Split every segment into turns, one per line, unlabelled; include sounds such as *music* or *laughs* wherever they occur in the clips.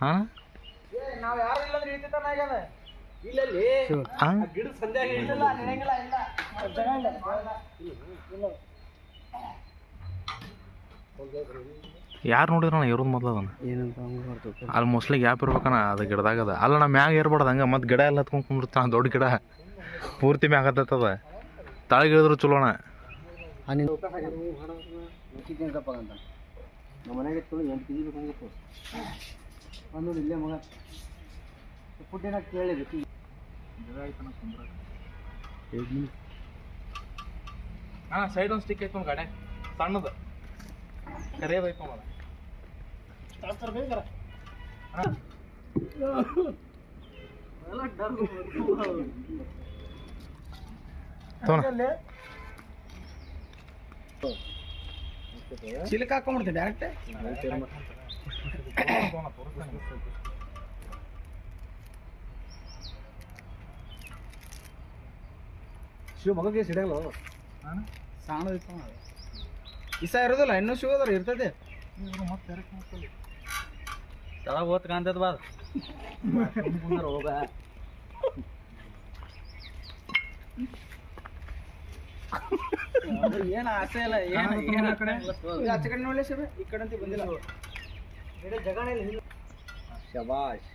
ಹಾಂ?
ನಾವ್ ಯಾರು
ನೋಡಿದ್ರಣ್ಣ ನೋಡಿದ್ರಣ ಇರೋದು ಮೊದಲು ಅದನ್ನ? ಅಲ್ಲಿ ಮೋಸ್ಟ್ಲಿ ಗ್ಯಾಪ್ ಇರ್ಬೇಕಣ್ಣ ಅದು ಗಿಡದಾಗ ಅದ ಅಲ್ಲ ನಾ ಮ್ಯಾಗ ಏರ್ಬಾರ್ದು ಹಂಗೆ ಮತ್ತೆ ಗಿಡ ಎಲ್ಲ ಹತ್ಕೊಂಡು ಕುಂದಿರ್ತಾನ ದೊಡ್ಡ ಗಿಡ. ಪೂರ್ತಿ ಮ್ಯಾಗ ಹತ್ತದ ತಳಗಿಳಿದ್ರು ಚಲೋಣ. ಚಲೋ ಅಣ್ಣ
ನಮ್ಮ ಮನೆಗೆ ಎತ್ತು ಎಂಟು ಕೆ ಜಿ ಬೇಕಾಗಿತ್ತು ಒಂದು ಇಲ್ಲೇ ಮಗ. ಪುಟ್ಟಿನ ಕೇಳಿದೆ
ಹಾಂ ಸೈಡ್ ಒಂದು ಸ್ಟಿಕ್ ಐತೆ ಗಾಡೆ ಸಣ್ಣದು. ಕರಿಯೋದು ಐತೆ ಮಗ ತೊಗೊಂಡ
ಚಿಲಕ ಹಾಕೊಂಡ್ಬಿಡ್ತೀನಿ ಡೈರೆಕ್ಟ್ ಶಿವ ಮಗಗೆ ಸಿಡಂಗಲ್ಲ ಸಣ್ಣ ಇಸ ಇರೋದಿಲ್ಲ ಇನ್ನೂ ಶಿವ ಅದ್ರ ಇರ್ತದೆ. ತಳ ಓದ್ ಕಾಣ್ತದ ಬಾ ಹೋಗ ಏನು ಆಸೆ ಇಲ್ಲ ಏನು ಏನು ಕಡೆ ಆಚೆ ಕಡೆ ನೋಡ್ಲಿ ಶಿವ ಈ ಕಡೆ ಅಂತ ಬಂದಿಲ್ಲ. ಜಗಣ ಇಲ್ಲ ಶಬಾಷ್.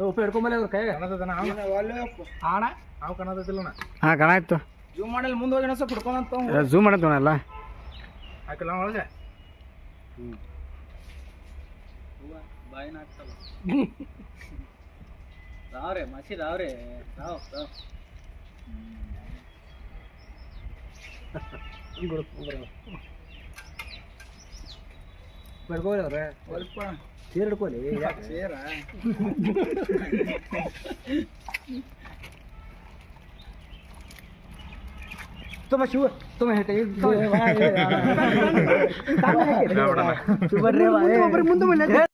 ಉಪ್ಪು ಹಿಡ್ಕೊಂಬಲ್ಲ ಅವ್ರ ಕೈ ಆಣ
ನಾವು
ಹಾಂ ಆಯ್ತು.
ಜೂಮ್ ಮಾಡಲ್ಲಿ ಮುಂದೆ ಹೋಗಿ ಸ್ವಲ್ಪ ಹಿಡ್ಕೊಂಡಂತ
ಝೂಮ್ ಮಾಡತ್ತವಣ ಎಲ್ಲ.
ಹಾಕಿಲ್ಲ ಒಳಗೆ?
ಬಾಯಿನ *laughs* ರಾವ್ರೆ ಮಸಿ ರಾವ್ರೆ ರಾವ್ ರಾವ್ ಬೆಳ್ಕೋರಿ ಅವ್ರೆ ಸ್ವಲ್ಪ ಸೇರ್ ಹಿಡ್ಕೊಳ್ಳಿ ಸೇರ ತುಂಬ ಶಿವ ತುಂಬ ಹೇಳ್ತೆ ಬರ್ರಿ ಮುಂದೆ